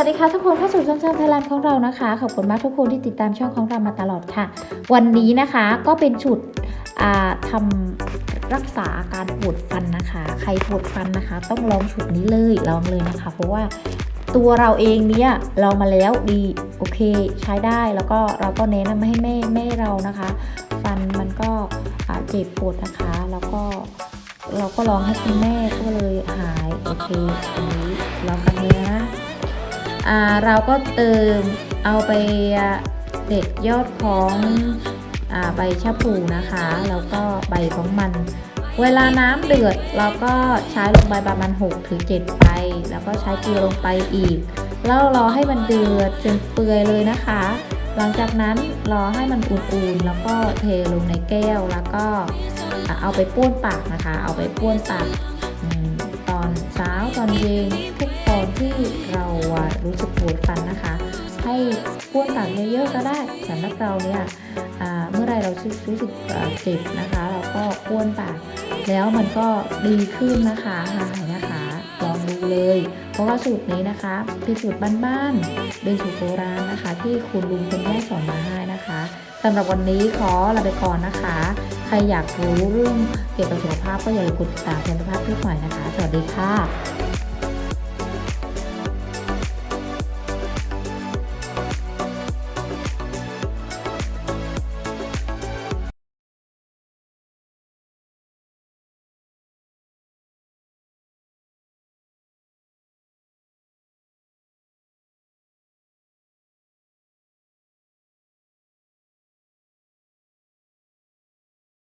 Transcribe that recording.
วัสดีค่ะทุกคนเข้าสู่ช่องช่องไทยแลนด์ของเรานะคะ ขอบคุณมากทุกคนที่ติดตามช่องของเรามาตลอดค่ะ วันนี้นะคะก็เป็นชุดอ่าทำรักษาอาการปวดฟันนะคะ ใครปวดฟันนะคะ ต้องลองชุดนี้เลยลองเลยนะคะ เพราะว่าตัวเราเองเนี่ยลองมาแล้วดีโอเคใช้ได้แล้วก็เราก็แนะนำให้แม่แม่เรานะคะ ฟันมันก็เจ็บปวดนะคะ แล้วก็เราก็ลองให้คุณแม่ก็เลยหายโอเคอันนี้ลองกันเลยนะ เราก็เติมเอาไปเด็ดยอดของอใบชะพูนะคะ แล้วก็ใบของมัน เวลาน้ำเดือดเราก็ใช้ลงไปประมาณ6ถึง7ใบแล้วก็ใช้เกลือลงไปอีก แล้วรอให้มันเดือดจนเปื่อยเลยนะคะ หลังจากนั้นรอให้มันอุ่นๆ แล้วก็เทลงในแก้ว แล้วก็เอาไปป้วนปากนะคะ เอาไปป้วนปากอตอนเช้าตอนเย็นทุกตอนที่ะรู้สึกปวดฟันนะคะ ให้ป้วนปากเยอะๆก็ได้สำหรับเราเนี่ยเมื่อไรเรารู้สึกเจ็บนะคะ เราก็ป้วนปากแล้วมันก็ดีขึ้นนะคะหายนะคะลองดูเลย เพราะว่าสูตรนี้นะคะเป็นสูตรบ้านๆเป็นสูตรโบราณนะคะ ที่คุณลุงคุณแม่สอนมาให้นะคะสำหรับวันนี้ขอลาไปก่อนนะคะ ใครอยากรู้เรื่องเกี่ยวกับสุขภาพก็อย่าลืมกดติดตามเพื่อนภาพทุกหน่อยนะคะ สวัสดีค่ะ